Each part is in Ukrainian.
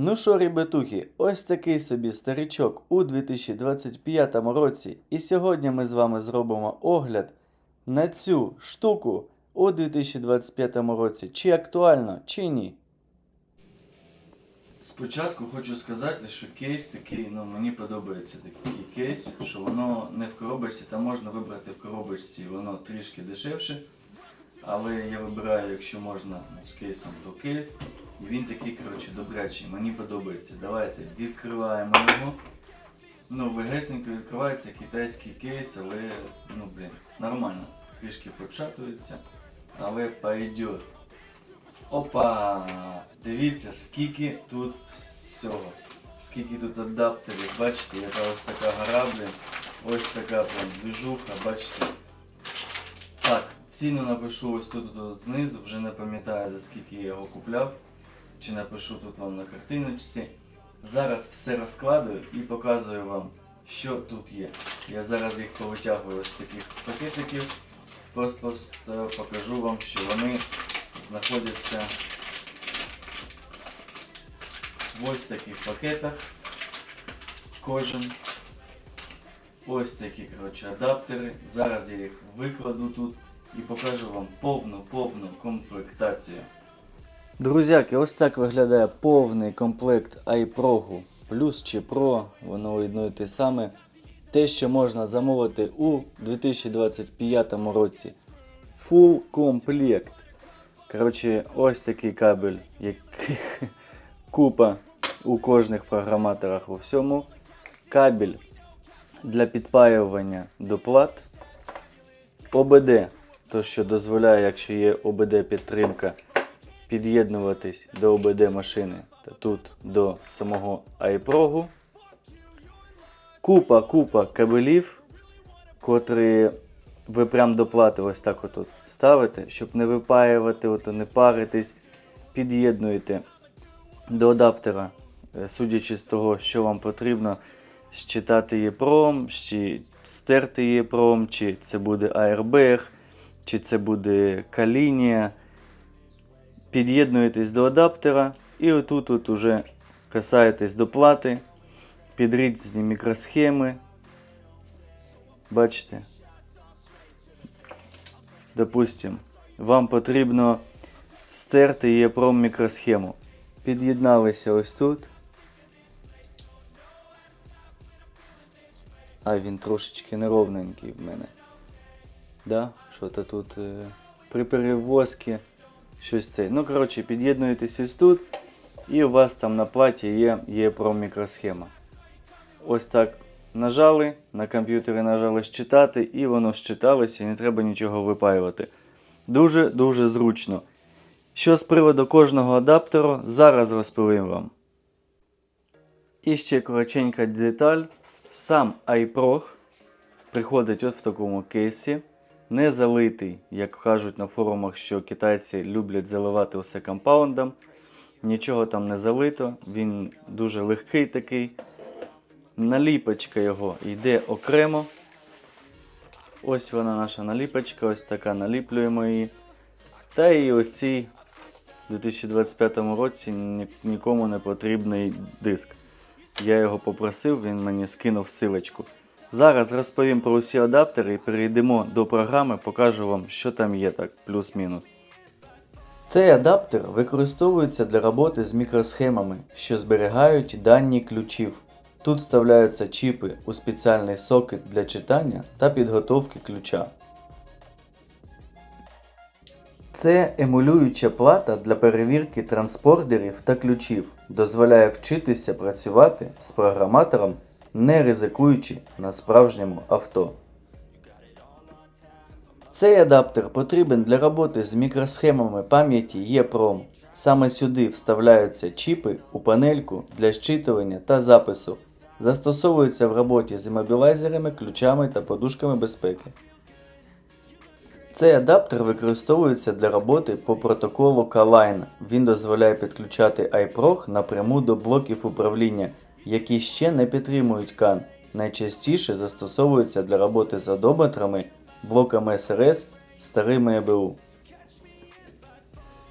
Ну що, ребятухи, ось такий собі старичок у 2025 році. І сьогодні ми з вами зробимо огляд на цю штуку у 2025 році. Чи актуально, чи ні. Спочатку хочу сказати, що кейс такий, ну мені подобається такий кейс, що воно не в коробочці, там можна вибрати в коробочці, воно трішки дешевше. Але я вибираю, якщо можна ну, з кейсом, то кейс. І він такий, коротше, добрячий. Мені подобається. Давайте відкриваємо його. Ну, вигесненько відкривається китайський кейс, але ну блін, нормально. Трішки початується, але пойдет. Опа! Дивіться, скільки тут всього. Скільки тут адаптерів, бачите, яка ось така гора, блін. Ось така прям движуха, бачите. Так, ціну напишу ось тут, тут знизу, вже не пам'ятаю за скільки я його купляв. Чи напишу тут вам на картиночці. Зараз все розкладую і показую вам, що тут є. Я зараз їх повитягую з таких пакетиків. Просто покажу вам, що вони знаходяться в ось таких пакетах. Кожен. Ось такі коротше, адаптери. Зараз я їх викладу тут і покажу вам повну повну комплектацію. Друзяки, ось так виглядає повний комплект iPro Plus чи Pro, воно одно і те саме. Те, що можна замовити у 2025 році. Full комплект. Коротше, ось такий кабель, яких купа у кожних програматорах у всьому. Кабель для підпаювання до плат. ОБД, то що дозволяє, якщо є ОБД підтримка, під'єднуватись до ОБД машини та тут до самого iPro. Купа, купа кабелів, котрі ви прям до плати ось так отут ставите, щоб не випаювати, ото не паритись, під'єднуєте до адаптера, е, судячи з того, що вам потрібно, щитати EEPROM, чи стерти EEPROM, чи це буде Airbag, чи це буде Калінія. Під'єднуєтесь до адаптера і отут от уже касаєтесь до плати, під різні мікросхеми. Бачите? Допустим, вам потрібно стерти EEPROM мікросхему. Під'єдналися ось тут. А він трошечки неровненький в мене. Да? Що-то тут е, при перевозці щось це. Ну, коротше, під'єднуєтесь ось тут, і у вас там на платі є, є про мікросхема. Ось так нажали, на комп'ютері нажали щитати, і воно щиталося, і не треба нічого випаювати. Дуже-дуже зручно. Що з приводу кожного адаптеру, зараз розповім вам. І ще коротенька деталь. Сам iPro приходить от в такому кейсі. Не залитий, як кажуть на форумах, що китайці люблять заливати усе компаундом. Нічого там не залито, він дуже легкий такий. Наліпочка його йде окремо. Ось вона наша наліпочка, ось така наліплюємо її. Та і цей у 2025 році нікому не потрібний диск. Я його попросив, він мені скинув силочку. Зараз розповім про усі адаптери і перейдемо до програми, покажу вам, що там є так, плюс-мінус. Цей адаптер використовується для роботи з мікросхемами, що зберігають дані ключів. Тут вставляються чіпи у спеціальний сокет для читання та підготовки ключа. Це емулююча плата для перевірки транспортерів та ключів, дозволяє вчитися працювати з програматором, не ризикуючи на справжньому авто. Цей адаптер потрібен для роботи з мікросхемами пам'яті EEPROM. Саме сюди вставляються чіпи у панельку для щитування та запису. Застосовується в роботі з іммобілайзерами, ключами та подушками безпеки. Цей адаптер використовується для роботи по протоколу K-Line. Він дозволяє підключати iPro напряму до блоків управління, які ще не підтримують CAN. Найчастіше застосовується для роботи з одометрами, блоками SRS, старими EBU.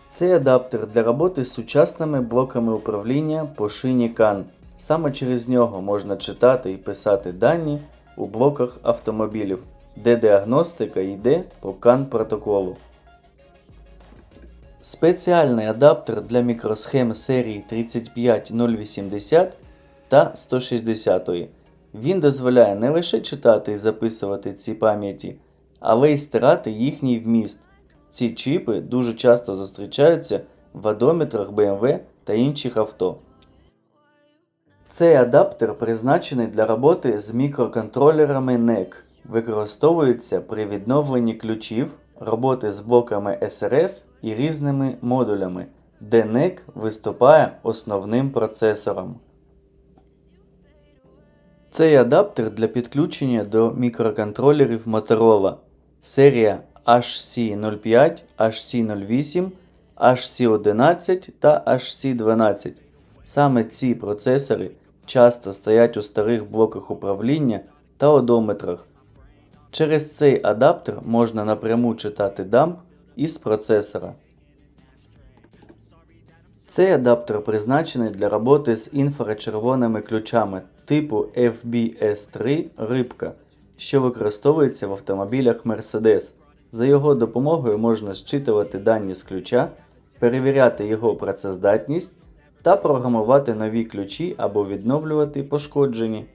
Цей адаптер для роботи з сучасними блоками управління по шині CAN. Саме через нього можна читати і писати дані у блоках автомобілів, де діагностика йде по CAN протоколу. Спеціальний адаптер для мікросхем серії 35080 та 160. Він дозволяє не лише читати і записувати ці пам'яті, але й стирати їхній вміст. Ці чіпи дуже часто зустрічаються в одометрах BMW та інших авто. Цей адаптер призначений для роботи з мікроконтролерами NEC. Використовується при відновленні ключів, роботи з блоками SRS і різними модулями, де NEC виступає основним процесором. Цей адаптер для підключення до мікроконтролерів Motorola серія HC05, HC08, HC11 та HC12. Саме ці процесори часто стоять у старих блоках управління та одометрах. Через цей адаптер можна напряму читати дамп із процесора. Цей адаптер призначений для роботи з інфрачервоними ключами типу FBS3 Рибка, що використовується в автомобілях Mercedes. За його допомогою можна зчитувати дані з ключа, перевіряти його працездатність та програмувати нові ключі або відновлювати пошкоджені.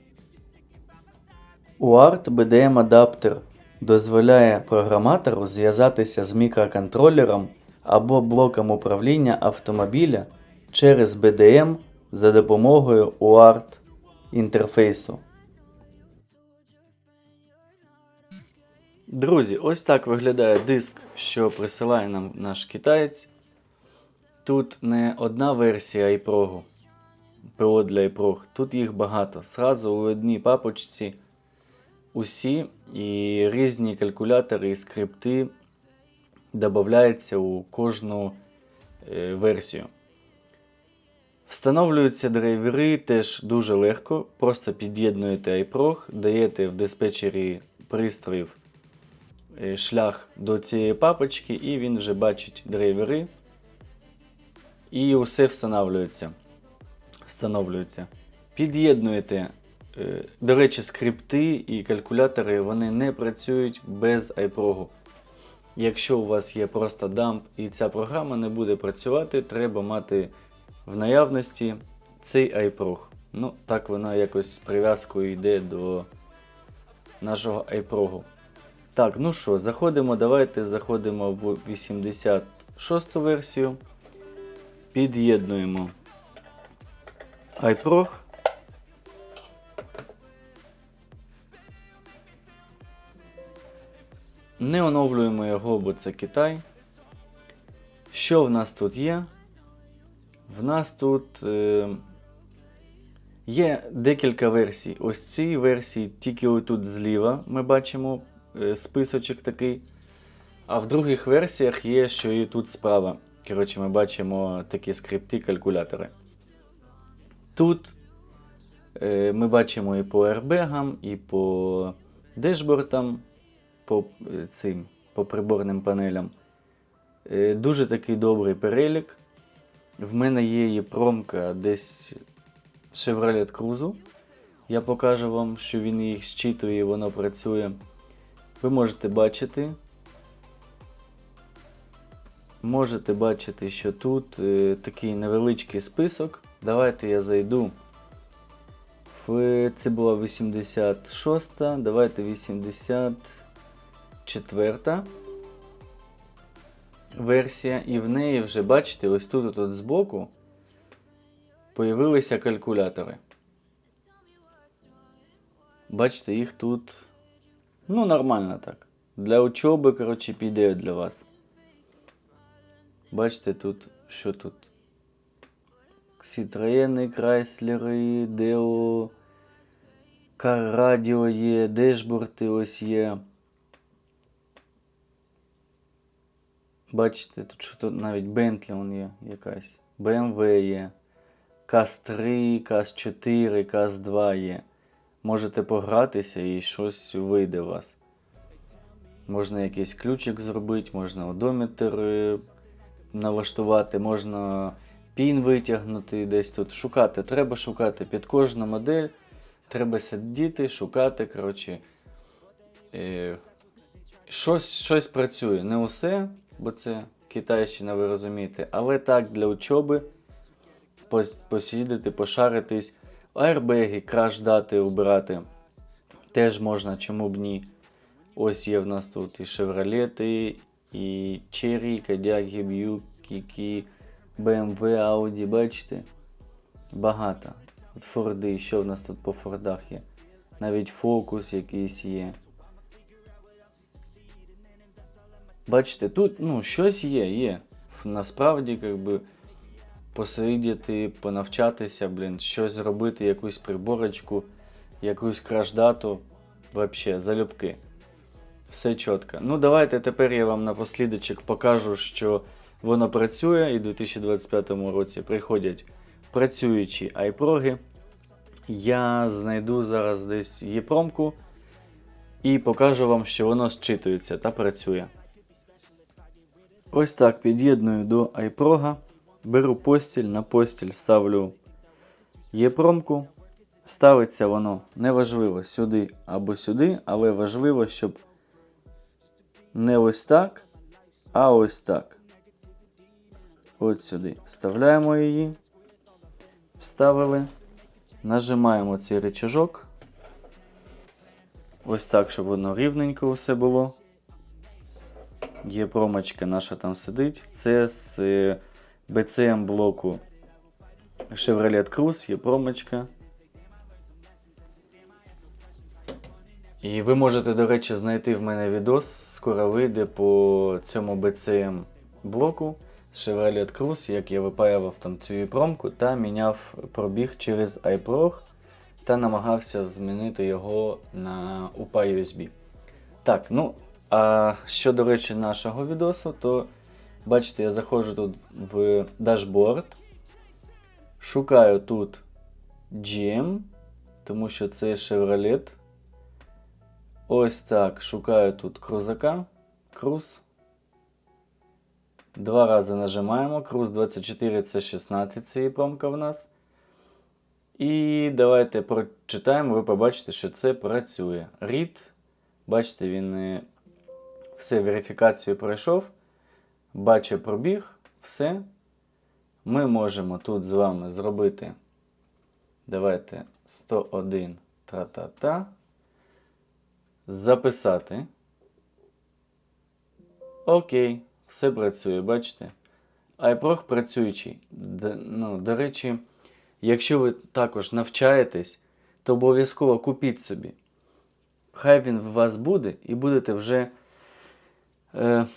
UART BDM адаптер дозволяє програматору зв'язатися з мікроконтролером або блоком управління автомобіля через BDM за допомогою UART інтерфейсу. Друзі, ось так виглядає диск, що присилає нам наш китаєць. Тут не одна версія iPro, ПО для iPro, тут їх багато. Сразу у одній папочці усі і різні калькулятори і скрипти додаються у кожну е, версію. Встановлюються драйвери теж дуже легко. Просто під'єднуєте iPro, даєте в диспетчері пристроїв е, шлях до цієї папочки, і він вже бачить драйвери. І усе встановлюється. встановлюється. Під'єднуєте, е, до речі, скрипти і калькулятори вони не працюють без iPro. Якщо у вас є просто дамп і ця програма не буде працювати, треба мати в наявності цей iPro. Ну, так вона якось з прив'язкою йде до нашого iPro. Так, ну що, заходимо, давайте заходимо в 86 версію. Під'єднуємо iPro. Не оновлюємо його, бо це Китай. Що в нас тут є? В нас тут е, є декілька версій. Ось ці версії, тільки отут зліва ми бачимо е, списочок такий. А в других версіях є, що і тут справа. Коротше, ми бачимо такі скрипти, калькулятори. Тут е, ми бачимо і по airbagам, і по дешбортам, по е, цим, по приборним панелям. Е, дуже такий добрий перелік. В мене є і промка десь Chevrolet Cruze. Я покажу вам, що він їх зчитує і воно працює. Ви можете бачити. Можете бачити, що тут е, такий невеличкий список. Давайте я зайду. В, Це була 86, давайте 84 версія, і в неї вже, бачите, ось тут от збоку появилися калькулятори. Бачите, їх тут ну, нормально так. Для учоби, коротше, піде для вас. Бачите, тут що тут? Citroen, Крайслери, Део, Radio є, дешборти ось є. Бачите, тут що тут навіть Bentley он є якась. BMW є. CAS 3, CAS 4, CAS 2 є. Можете погратися і щось вийде у вас. Можна якийсь ключик зробити, можна одометр е, налаштувати, можна пін витягнути десь тут. Шукати. Треба шукати під кожну модель. Треба сидіти, шукати. Коротше, е, щось, щось працює. Не усе, бо це китайщина, ви розумієте, але так для учоби посідати, пошаритись. Аербеги, краш дати, обирати. Теж можна, чому б ні. Ось є в нас тут і шевролети, і Cherry, Кадяги, Б'юк, Кікі, BMW, Audi, бачите? Багато. От Форди, що в нас тут по Фордах є? Навіть фокус якийсь є. Бачите, тут ну, щось є, є. Насправді, як би, посидіти, понавчатися, блін, щось зробити, якусь приборочку, якусь краш-дату. Вообще, залюбки. Все чітко. Ну, давайте тепер я вам напослідочок покажу, що воно працює, і в 2025 році приходять працюючі айпроги. Я знайду зараз десь єпромку і покажу вам, що воно зчитується та працює. Ось так під'єдную до iProg, беру постіль, на постіль ставлю єпромку. Ставиться воно неважливо сюди або сюди, але важливо, щоб не ось так, а ось так. От сюди. Вставляємо її. Вставили. Нажимаємо цей рычажок. Ось так, щоб воно рівненько усе було. Є промочка наша там сидить. Це з е, BCM блоку Chevrolet Cruze, є промочка. І ви можете, до речі, знайти в мене відос, скоро вийде по цьому BCM блоку з Chevrolet Cruze, як я випаював там цю промку та міняв пробіг через iProg та намагався змінити його на UPA USB. Так, ну, а що, до речі, нашого відосу, то бачите, я заходжу тут в дашборд, шукаю тут GM, тому що це Chevrolet. Ось так, шукаю тут крузака. Круз. Два рази нажимаємо. Круз 24 це 16 цієї промка в нас. І давайте прочитаємо, ви побачите, що це працює. Read. Бачите, він е, все верифікацію пройшов. Бачить пробіг, все. Ми можемо тут з вами зробити. Давайте 101 тра-та-та. Записати. Окей, все працює, бачите? iProg працюючий. Д, ну, до речі, якщо ви також навчаєтесь, то обов'язково купіть собі. Хай він в вас буде, і будете вже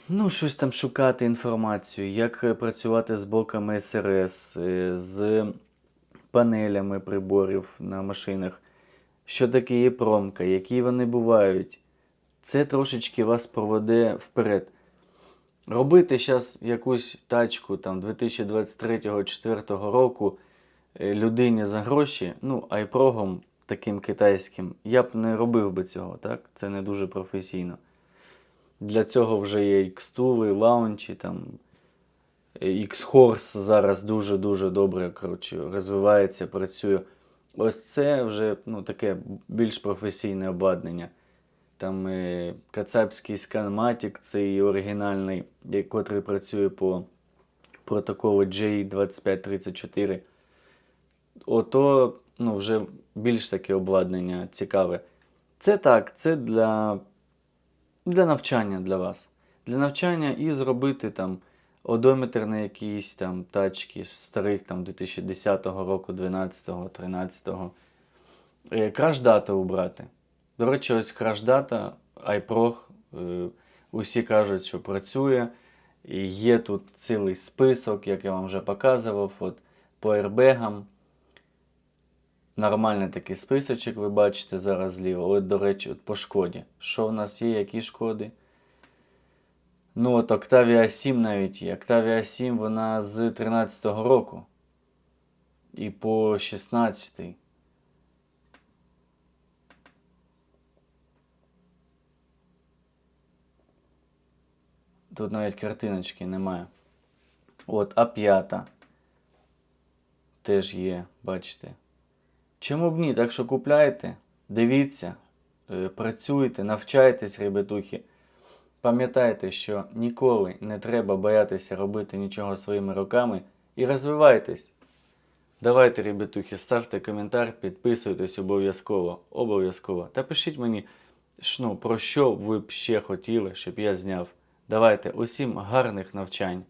ну, щось там шукати інформацію, як е, працювати з блоками СРС, е, з панелями приборів на машинах, що таке є промка, які вони бувають. Це трошечки вас проведе вперед. Робити зараз якусь тачку там 2023-2024 року е, людині за гроші, ну, айпрогом таким китайським, я б не робив би цього, так? Це не дуже професійно. Для цього вже є X-тули, лаунчі, там, е, X-Horse зараз дуже-дуже добре коротше, розвивається, працює. Ось це вже ну, таке більш професійне обладнання. Там е, Кацапський сканматік, цей оригінальний, який працює по протоколу J2534. Ото ну, вже більш таке обладнання цікаве. Це так, це для, для навчання для вас. Для навчання і зробити там одометр на якісь там тачки старих там 2010 року, 12-го, 13-го. Е, Краш-дату убрати. До речі, ось краш-дата, iProg, е, усі кажуть, що працює. І є тут цілий список, як я вам вже показував, от, по аербегам. Нормальний такий списочок, ви бачите зараз зліва. От, до речі, от по шкоді. Що в нас є, які шкоди? Ну, от Octavia 7 навіть є. Octavia 7 вона з 13-го року. І по 16-й. Тут навіть картиночки немає. От, а п'ята теж є, бачите. Чому б ні? Так що купляйте, дивіться, е, працюйте, навчайтесь, ребятухи. Пам'ятайте, що ніколи не треба боятися робити нічого своїми руками і розвивайтесь. Давайте, ребятухи, ставте коментар, підписуйтесь обов'язково. Обов'язково. Та пишіть мені, ну, про що ви б ще хотіли, щоб я зняв. Давайте усім гарних навчань.